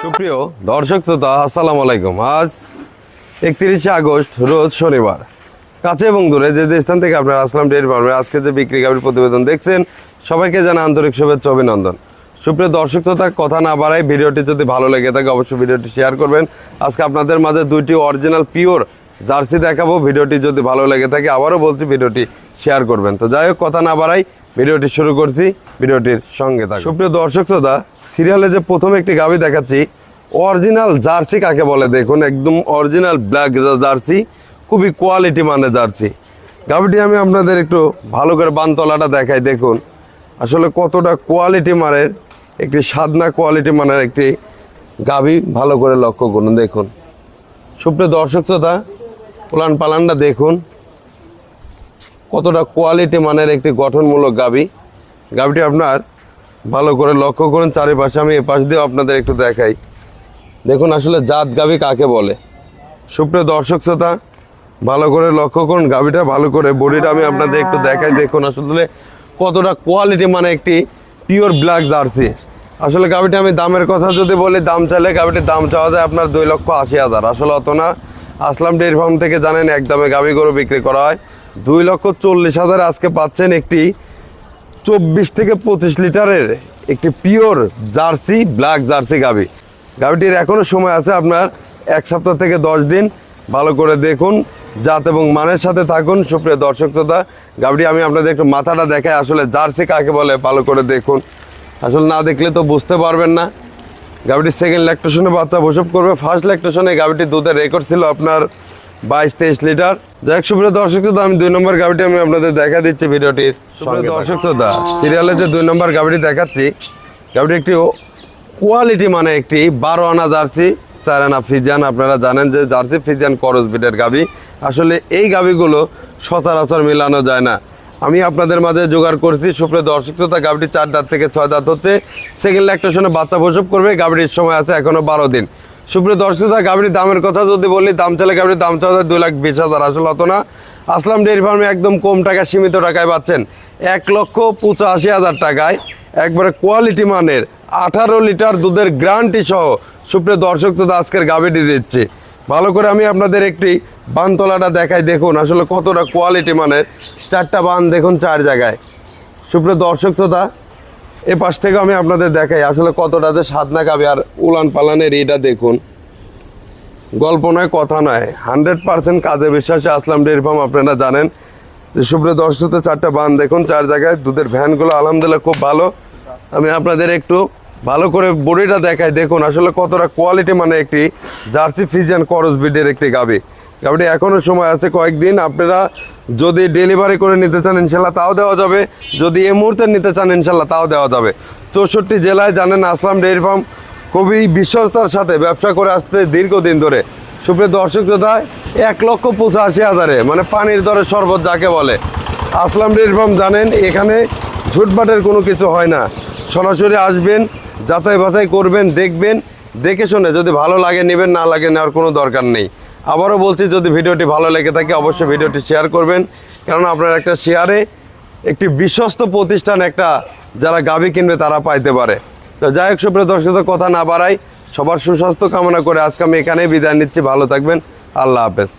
প্রিয় দর্শক শ্রোতা, আসসালামু আলাইকুম। আজ একত্রিশে আগস্ট, রোজ শনিবার। কাছে এবং দূরে যে যে স্থান থেকে আপনারা আসলাম, ডেট ফার্মে আজকে যে বিক্রি গাভীর প্রতিবেদন দেখছেন, সবাইকে জানা আন্তরিক শুভেচ্ছা, অভিনন্দন। সুপ্রিয় দর্শক শ্রোতা, কথা না বাড়াই ভিডিওটি যদি ভালো লেগে থাকে, অবশ্যই ভিডিওটি শেয়ার করবেন। আজকে আপনাদের মাঝে দুইটি অরিজিনাল পিওর জার্সি দেখাবো। ভিডিওটি যদি ভালো লেগে থাকে, আবারও বলছি, ভিডিওটি শেয়ার করবেন। তো যাই হোক, কথা না বাড়াই ভিডিওটি শুরু করছি, ভিডিওটির সঙ্গে থাকুন। সুপ্রিয় দর্শক শ্রোতা সিরিয়ালে যে প্রথম একটি গাভী দেখাচ্ছি অরিজিনাল জার্সি কাকে বলে দেখুন, একদম অরিজিনাল ব্ল্যাক জার্সি, খুবই কোয়ালিটি মানে জার্সি। গাভীটি আমি আপনাদের একটু ভালো করে বানতলাটা দেখাই, দেখুন। আসলে কতটা কোয়ালিটি মানের, একটি সাদনা কোয়ালিটি মানের একটি গাভী ভালো করে লক্ষ্য করুন, দেখুন। সুপ্রিয় দর্শক শ্রোতা উলান পালানটা দেখুন। কতটা কোয়ালিটি মানের একটি গঠনমূলক গাবি? গাভীটি আপনার ভালো করে লক্ষ্য করুন, চারিপাশে আমি এ পাশ দিয়েও আপনাদের একটু দেখাই। দেখুন আসলে জাত গাভী কাকে বলে? সুপ্রিয় দর্শক শ্রোতা, ভালো করে লক্ষ্য করুন গাভীটা ভালো করে, বডিটা আমি আপনাদের একটু দেখাই। দেখুন আসলে কতটা কোয়ালিটি মানে একটি পিওর ব্ল্যাক জার্সি। আসলে গাভীটা আমি দামের কথা যদি বলি, দাম চাইলে গাভীটির দাম চাওয়া যায় আপনার দুই লক্ষ আশি হাজার। আসলে অত না। আসলাম ডেয়ারি ফার্ম থেকে জানেন, এক দামে গাভী গরু বিক্রি করা হয়। দুই লক্ষ চল্লিশ হাজার আজকে পাচ্ছেন একটি চব্বিশ থেকে পঁচিশ লিটারের একটি পিওর জার্সি, ব্ল্যাক জার্সি গাভি গাভিটির এখনও সময় আছে আপনার এক সপ্তাহ থেকে দশ দিন। ভালো করে দেখুন, জাত এবং মানের সাথে থাকুন, সুপ্রিয় দর্শক শ্রোতা। গাভিটি আমি আপনাদের একটু মাথাটা দেখাই, আসলে জার্সি কাকে বলে, ভালো করে দেখুন। আসলে না দেখলে তো বুঝতে পারবেন না। গাভিটির সেকেন্ড ল্যাকটেশনে বাচ্চা প্রসব করবে। ফার্স্ট ল্যাকটেশনে গাভিটির দুধের রেকর্ড ছিল আপনার বাইশ তেইশ লিটার। যাই সুপ্রিয় দর্শক শ্রোতা আমি দুই নম্বর গাভিটি আমি আপনাদের দেখা দিচ্ছি ভিডিওটির সুপ্রিয় দর্শক শ্রোতা সিরিয়ালে যে দুই নম্বর গাভিটি দেখাচ্ছি গাভিটি একটি কোয়ালিটি মানে একটি বারো আনা জার্সি চার আনা ফিজিয়ান। আপনারা জানেন যে জার্সি ফিজিয়ান করস বিটের গাভি আসলে এই গাভিগুলো সচরাচর মেলানো যায় না। আমি আপনাদের মাঝে জোগাড় করছি সুপ্রিয় দর্শক শ্রোতা গাভিটি চার দাঁত থেকে ছয় দাঁত হচ্ছে। সেকেন্ড ল্যাকটেশনে বাচ্চা প্রসব করবে গাভিটির সময় আছে এখনও বারো দিন। সুপ্রিয় দর্শক, গাভীর দামের কথা যদি বলি, দাম চাইলে গাভিটির দাম যায় দুই লাখ বিশ হাজার, আসলে অত না। আসলাম ডেয়ারি ফার্মে একদম কম টাকা সীমিত টাকায় পাচ্ছেন। এক লক্ষ পঁচাশি হাজার টাকায়, একবারে কোয়ালিটি মানের আঠারো লিটার দুধের গ্যারান্টি সহ। সুপ্রিয় দর্শক, তো আজকের গাভিটি দিচ্ছে। ভালো করে আমি আপনাদের একটি বানতলাটা দেখাই, দেখুন আসলে কতটা কোয়ালিটি মানের। চারটা বান দেখুন চার জায়গায়। সুপ্রিয় দর্শক শ্রোতা এ পাশ থেকে আমি আপনাদের দেখাই আসলে কতটা যে সাধনা গাবে আর উলান পালানের এটা দেখুন। গল্প নয়, কথা নয়। হান্ড্রেড পার্সেন্ট কাজে বিশ্বাসে আসলাম ডেয়ারি ফার্ম আপনারা জানেন যে সুপ্রিয় দর্শকতে চারটা বান দেখুন, চার জায়গায় দুধের ভ্যানগুলো আলহামদুলিল্লাহ খুব ভালো। আমি আপনাদের একটু ভালো করে বডিটা দেখাই, দেখুন আসলে কতটা কোয়ালিটি মানে একটি জার্সি ফিজিয়ান করস বিডের একটি গাবি। গাবিটি এখনও সময় আছে, কয়েকদিন আপনারা যদি ডেলিভারি করে নিতে চান, ইনশাল্লাহ তাও দেওয়া যাবে। যদি এই মুহূর্তে নিতে চান, ইনশাল্লাহ তাও দেওয়া যাবে। চৌষট্টি জেলায় জানেন, আসলাম ডেয়ারি ফার্ম খুবই বিশ্বস্তার সাথে ব্যবসা করে আসতে দীর্ঘদিন ধরে। সুপ্রিয় দর্শক শ্রোতায় এক লক্ষ পঁচাশি হাজারে মানে পানির দরে শরবত যাকে বলে। আসলাম ডেয়ারি ফার্ম জানেন, এখানে ঝুটবাটের কোনো কিছু হয় না। সরাসরি আসবেন যাচাই বাছাই করবেন, দেখবেন, দেখে শুনে যদি ভালো লাগে, নেবেন, না লাগে, নেওয়ার কোনো দরকার নেই। আবারও বলছি, যদি ভিডিওটি ভালো লেগে থাকে, অবশ্যই ভিডিওটি শেয়ার করবেন। কারণ আপনার একটা শেয়ারে একটি বিশ্বস্ত প্রতিষ্ঠান, একটা যারা গাভী কিনবে তারা পাইতে পারে। তো যাই হোক, সুপ্রিয় দর্শক, কথা না বাড়াই, সবার সুস্বাস্থ্য কামনা করে আজকে আমি এখানেই বিদায় নিচ্ছি। ভালো থাকবেন। আল্লাহ হাফেজ।